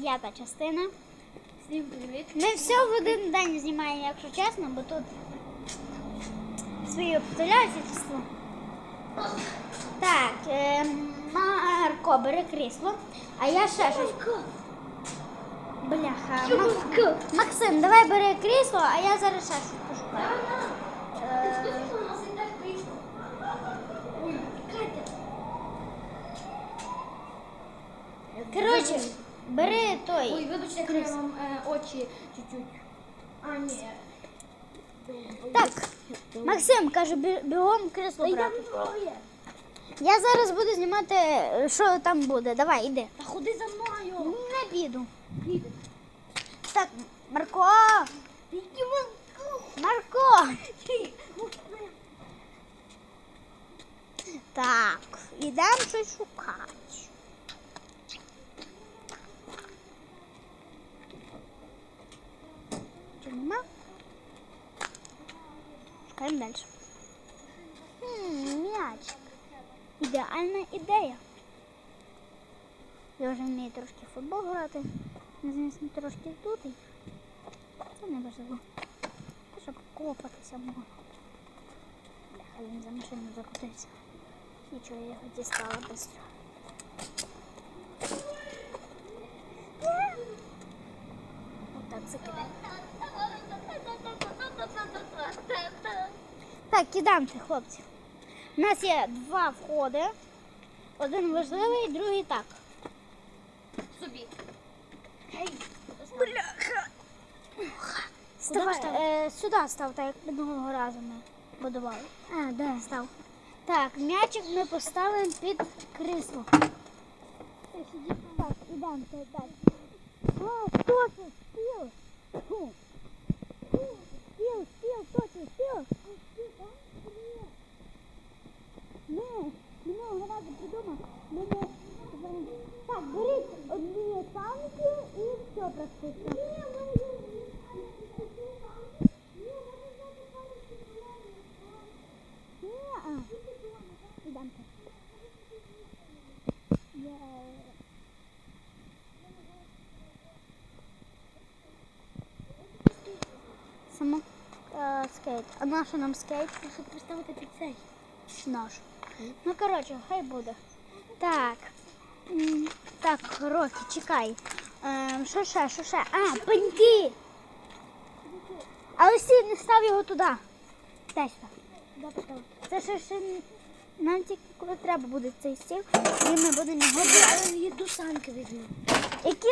п'ята частина. Всім привіт. Ми все в один день знімаємо, якщо чесно, бо тут свої обстоятельства. Так, е, Марко, бери крісло, а я ще щось. Бляха. Мак- Максим, давай бери крісло, а я зараз ще щось пошукаю. Е, Коротше, бери той. Ой, вибачте, як я вам е, очі чуть-чуть. А, ні. Так, Максим каже, бі- бігом крісло брати. йдемо. Я зараз буду знімати, е, що там буде. Давай, іди. Та ходи за мною. Не піду. Так, Марко! Марко! Так, ідемо щось шукати. Нема? Шукаємо далі. Хм, м'ячик. Ідеальна ідея. Я вже вмію трошки в футбол грати. Звісно, трошки тут. Це не важливо. Щоб копатися можна. Бляха, він за машину закотився. Нічого, я його дістала швидко. Отак закидай. Так, кидамте, хлопці. У нас є два входи. Один важливий, другий так. Собі. Бляха. Ставай, став? е, сюди став, так як минулого разу ми будували. А, де став. Так, м'ячик ми поставимо під крісло. Так, ідемо це далі. А, точно, стіл. Фу. Стіл, стіл, точно, стіл. Ми разу придумав. Так, беріть одні танки і все практично. Само е, скейт. А на що нам скейт? Щоб поставити під цей. Наш. Ну, коротше, хай буде. Так. Так, Рокі, чекай. Ем, Що ще, що ще? А, пеньки! Але стій, не став його туди. Дай сюди. Це ще, ще нам тільки коли треба буде цей стіл, і ми будемо його брати. Є до санки візьму. Які